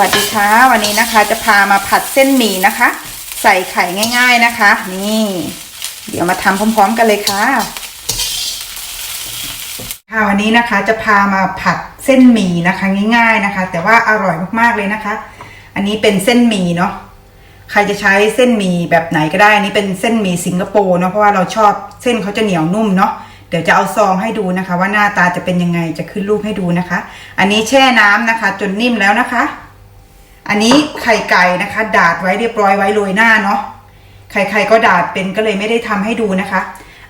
วัสดีค่ะ วันนี้นะคะจะพามาผัดเส้นหมี่นะคะ ใส่ไข่ง่าย ๆนะคะ นี่ เดี๋ยวมาทำพร้อม ๆ กันเลยค่ะ ค่ะวันนี้นะคะจะพามาผัดเส้นหมี่นะคะง่าย ๆนะคะ แต่ว่าอร่อยมากๆเลยนะคะ อันนี้เป็นเส้นหมี่เนาะใครจะใช้เส้นหมี่แบบไหนก็ได้อันนี้เป็นเส้นหมี่สิงคโปร์เนาะเพราะว่าเราชอบเส้นเขาจะเหนียวนุ่มเนาะเดี๋ยวจะเอาซองให้ดูนะคะ ว่าหน้าตาจะเป็นยังไงจะขึ้นรูปให้ดูนะคะ อันนี้แช่น้ำนะคะ จนนิ่มแล้วนะคะ อันนี้ไข่ไก่นะคะ ดาดไว้เรียบร้อยไว้โรยหน้าเนาะไข่ไข่ก็ดาดเป็นก็เลยไม่ได้ทำให้ดูนะคะ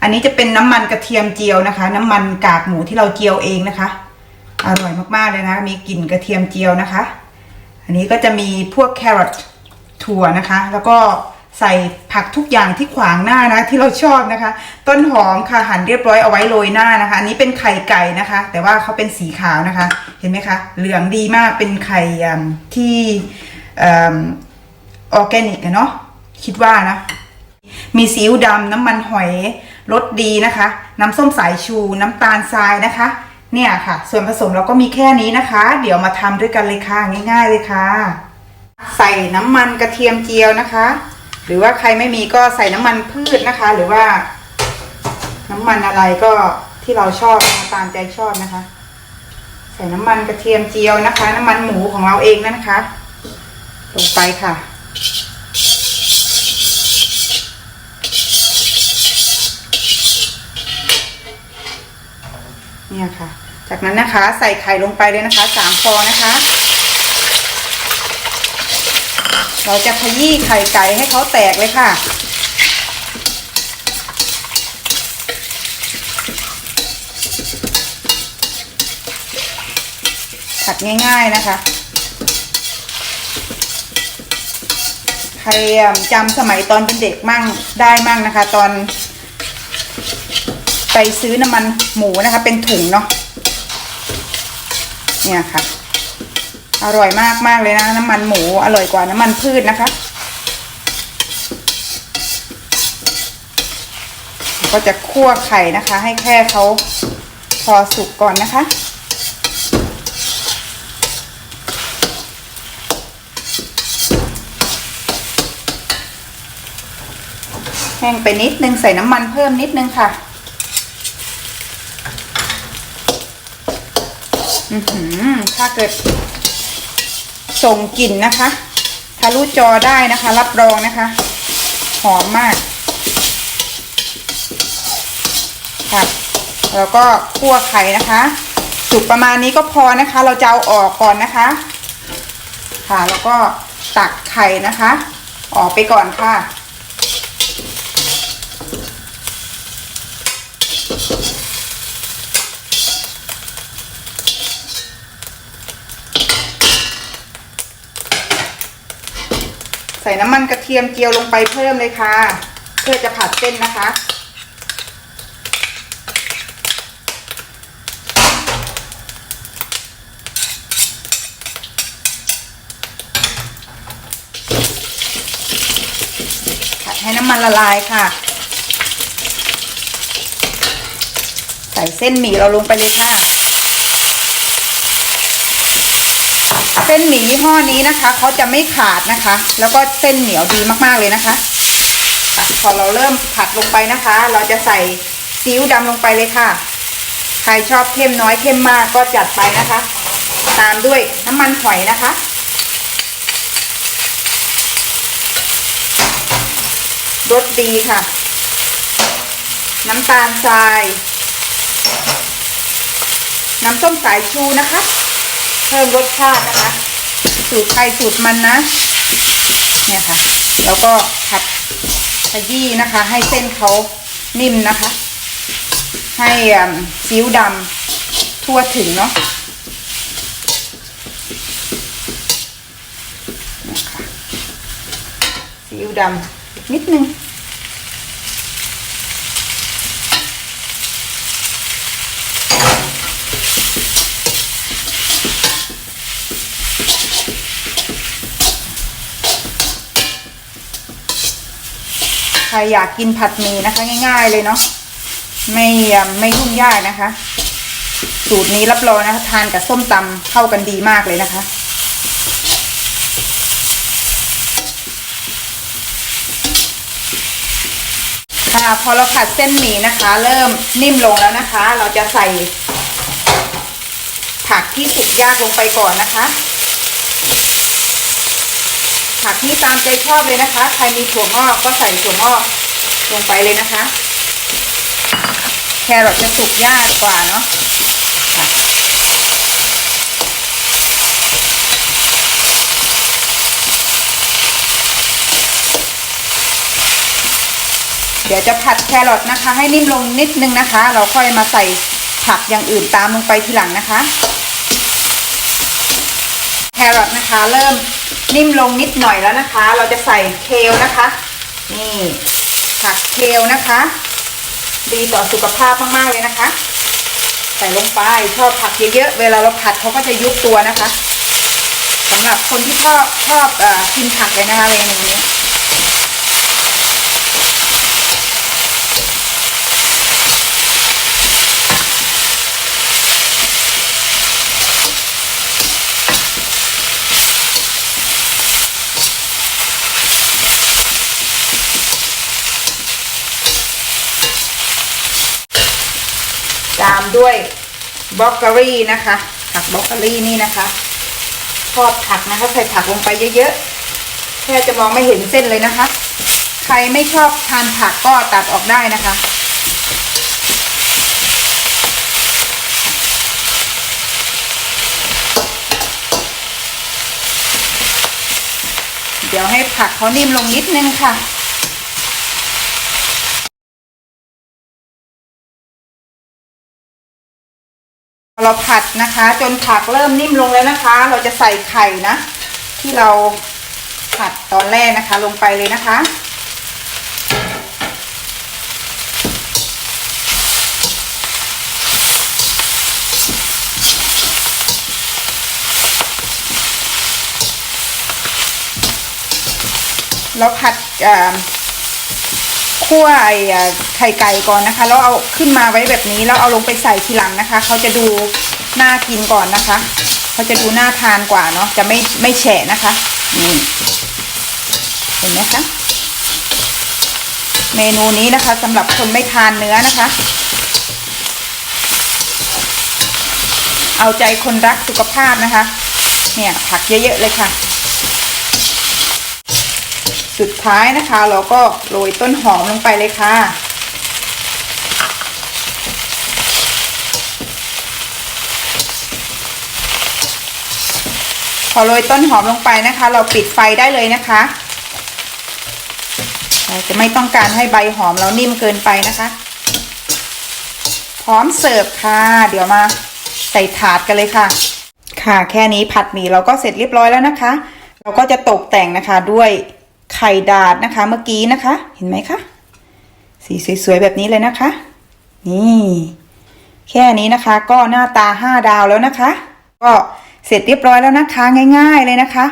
อันนี้จะเป็นน้ำมันกระเทียมเจียวนะคะ น้ำมันกากหมูที่เราเจียวเองนะคะ อร่อยมากๆเลยนะ มีกลิ่นกระเทียมเจียวนะคะ อันนี้ก็จะมีพวกแครอทถั่วนะคะ แล้วก็ ใส่ผักทุกอย่างที่ขวางหน้านะที่เราชอบนะคะ ต้นหอมค่ะหั่นเรียบร้อยเอาไว้โรยหน้านะคะ อันนี้เป็นไข่ไก่นะคะ แต่ว่าเขาเป็นสีขาวนะคะ เห็นไหมคะ เหลืองดีมากเป็นไข่ที่ออร์แกนิกเนาะคิดว่านะมีซีอิ๊วดำน้ำมันหอยรสดีนะคะ น้ำส้มสายชูน้ำตาลทรายนะคะ เนี่ยค่ะ ส่วนผสมเราก็มีแค่นี้นะคะ เดี๋ยวมาทำด้วยกันเลยค่ะง่าย ๆ เลยค่ะ ใส่น้ำมันกระเทียมเจียวนะคะ หรือว่าใครไม่มีก็ใส่น้ำมันพืชนะคะ หรือว่า น้ำมันอะไรก็ที่เราชอบนะะตามใจชอบนะคะ ใส่น้ำมันกระเทียมเจียวนะคะ น้ำมันหมูของเราเองนะคะลงไปค่ะ เนี่ยค่ะ จากนั้นนะคะ ใส่ไข่ลงไปเลยนะคะสามฟองนะคะ เราจะขยี้ไข่ไก่ให้เขาแตกเลยค่ะ ผัดง่ายๆนะคะ ใครจำสมัยตอนเป็นเด็กมั่งได้มั่งนะคะ ตอน ไปซื้อน้ำมันหมูนะคะ เป็นถุงเนาะเนี่ยค่ะ อร่อยมากมากเลยนะ น้ำมันหมูอร่อยกว่าน้ำมันพืชนะคะ ก็จะคั่วไข่นะคะ ให้แค่เขาพอสุกก่อนนะคะแห้งไปนิดนึงใส่น้ำมันเพิ่มนิดนึงค่ะอือหือถ้าเกิด ส่งกลิ่นนะคะทะลุจอได้นะคะ รับรองนะคะ หอมมากค่ะแล้วก็คั่วไข่นะคะ สุกประมาณนี้ก็พอนะคะ เราจะเอาออกก่อนนะคะ ค่ะแล้วก็ตักไข่นะคะ ออกไปก่อนค่ะ ใส่น้ำมันกระเทียมเจียวลงไปเพิ่มเลยค่ะ เพื่อจะผัดเส้นนะคะ ผัดให้น้ำมันละลายค่ะ ใส่เส้นหมี่เราลงไปเลยค่ะ เส้นหมี่ยี่ห้อนี้นะคะเขาจะไม่ขาดนะคะ แล้วก็เส้นเหนียวดีมากๆเลยนะคะ พอเราเริ่มผัดลงไปนะคะ เราจะใส่ซีอิ๊วดำลงไปเลยค่ะ ใครชอบเข้มน้อยเข้มมากก็จัดไปนะคะ ตามด้วยน้ำมันหอยนะคะรสดีค่ะ น้ำตาลทราย น้ำส้มสายชูนะคะ เพิ่มรสชาตินะคะ สูตรใครสูตรมันนะ เนี่ยค่ะ แล้วก็ผัดขยี้นะคะ ให้เส้นเขานิ่มนะคะ ให้ซีอิ๊วดำทั่วถึงเนาะซีอิ๊วดำนิดนึง ใครอยากกินผัดหมี่นะคะ ง่าย ๆ เลยเนาะไม่ไม่ยุ่งยากนะคะ สูตรนี้รับรองนะคะทานกับส้มตำเข้ากันดีมากเลยนะคะพอเราผัดเส้นหมี่นะคะ เริ่มนิ่มลงแล้วนะคะ เราจะใส่ผักที่สุกยากลงไปก่อนนะคะ ผักนี่ตามใจชอบเลยนะคะ ใครมีถั่วงอกก็ใส่ถั่วงอกลงไปเลยนะคะ แครอทจะสุกยากกว่าเนาะค่ะเดี๋ยวจะผัดแครอทนะคะ ให้นิ่มลงนิดนึงนะคะ เราค่อยมาใส่ผักอย่างอื่นตามลงไปทีหลังนะคะ แครอทนะคะ เริ่ม นิ่มลงนิดหน่อยแล้วนะคะ เราจะใส่เคลนะคะ นี่ผักเคลนะคะ ดีต่อสุขภาพมากๆเลยนะคะ ใส่ลงไปชอบผักเยอะๆเวลาเราผัดเขาก็จะยุบตัวนะคะสำหรับคนที่ชอบชอบอกินผักเลยนะคะเมนูนี้ ด้วยบล็อกเกอรี่นะคะ ผักบล็อกเกอรี่นี่นะคะทอดผักนะคะใส่ผักลงไปเยอะๆแค่จะมองไม่เห็นเส้นเลยนะคะ ใครไม่ชอบทานผักก็ตัดออกได้นะคะเดี๋ยวให้ผักเขานิ่มลงนิดนึงค่ะ เราผัดนะคะ จนผักเริ่มนิ่มลงแล้วนะคะ เราจะใส่ไข่นะ ที่เราผัดตอนแรกนะคะ ลงไปเลยนะคะ เราผัดอ่อ คั่วไอ้ไข่ไก่ก่อนนะคะแล้วเอาขึ้นมาไว้แบบนี้แล้วเอาลงไปใส่ทีหลังนะคะเขาจะดูน่ากินก่อนนะคะเขาจะดูน่าทานกว่าเนาะจะไม่ไม่แฉะนะคะนี่เห็นไหมคะเมนูนี้นะคะสำหรับคนไม่ทานเนื้อนะคะ เอาใจคนรักสุขภาพนะคะ เนี่ยผักเยอะๆเลยค่ะ สุดท้ายนะคะ เราก็โรยต้นหอมลงไปเลยค่ะ พอโรยต้นหอมลงไปนะคะ เราปิดไฟได้เลยนะคะเราจะไม่ต้องการให้ใบหอมเรานิ่มเกินไปนะคะ พร้อมเสิร์ฟค่ะ เดี๋ยวมาใส่ถาดกันเลยค่ะ ค่ะแค่นี้ผัดหมี่เราก็เสร็จเรียบร้อยแล้วนะคะ เราก็จะตกแต่งนะคะด้วย ข่ดาดนะคะ เมื่อกี้นะคะ เห็นไหมคะสีสวยๆแบบนี้เลยนะคะ นี่ แค่นี้นะคะ ก็หน้าตาห้าดาวแล้วนะคะ ก็เสร็จเรียบร้อยแล้วนะคะ ง่าย ๆเลยนะคะ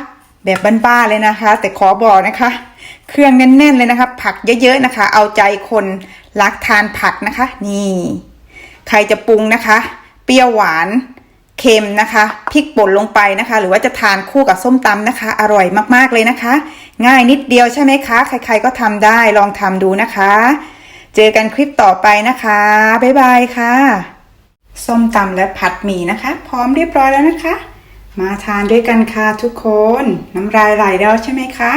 แบบบ้านๆเลยนะคะ แต่ขอบอกนะคะ เครื่องแน่นๆเลยนะคะ ผักเยอะๆนะคะ เอาใจคนรักทานผักนะคะ นี่ ใครจะปรุงนะคะ เปรี้ยวหวาน เค็มนะคะพริกป่นลงไปนะคะ หรือว่าจะทานคู่กับส้มตำนะคะ อร่อยมากๆเลยนะคะ ง่ายนิดเดียวใช่ไหมคะ ใครๆก็ทำได้ลองทำดูนะคะ เจอกันคลิปต่อไปนะคะ บ๊ายบายค่ะ ส้มตำและผัดหมี่นะคะ พร้อมเรียบร้อยแล้วนะคะ มาทานด้วยกันค่ะทุกคน น้ำลายไหลแล้วใช่ไหมคะ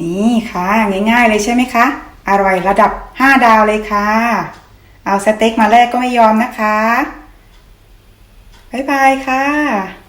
นี่ค่ะง่ายๆเลยใช่ไหมคะ อร่อยระดับ 5 ดาวเลยค่ะ เอาสเต็กมาแรกก็ไม่ยอมนะคะ บ๊ายบายค่ะ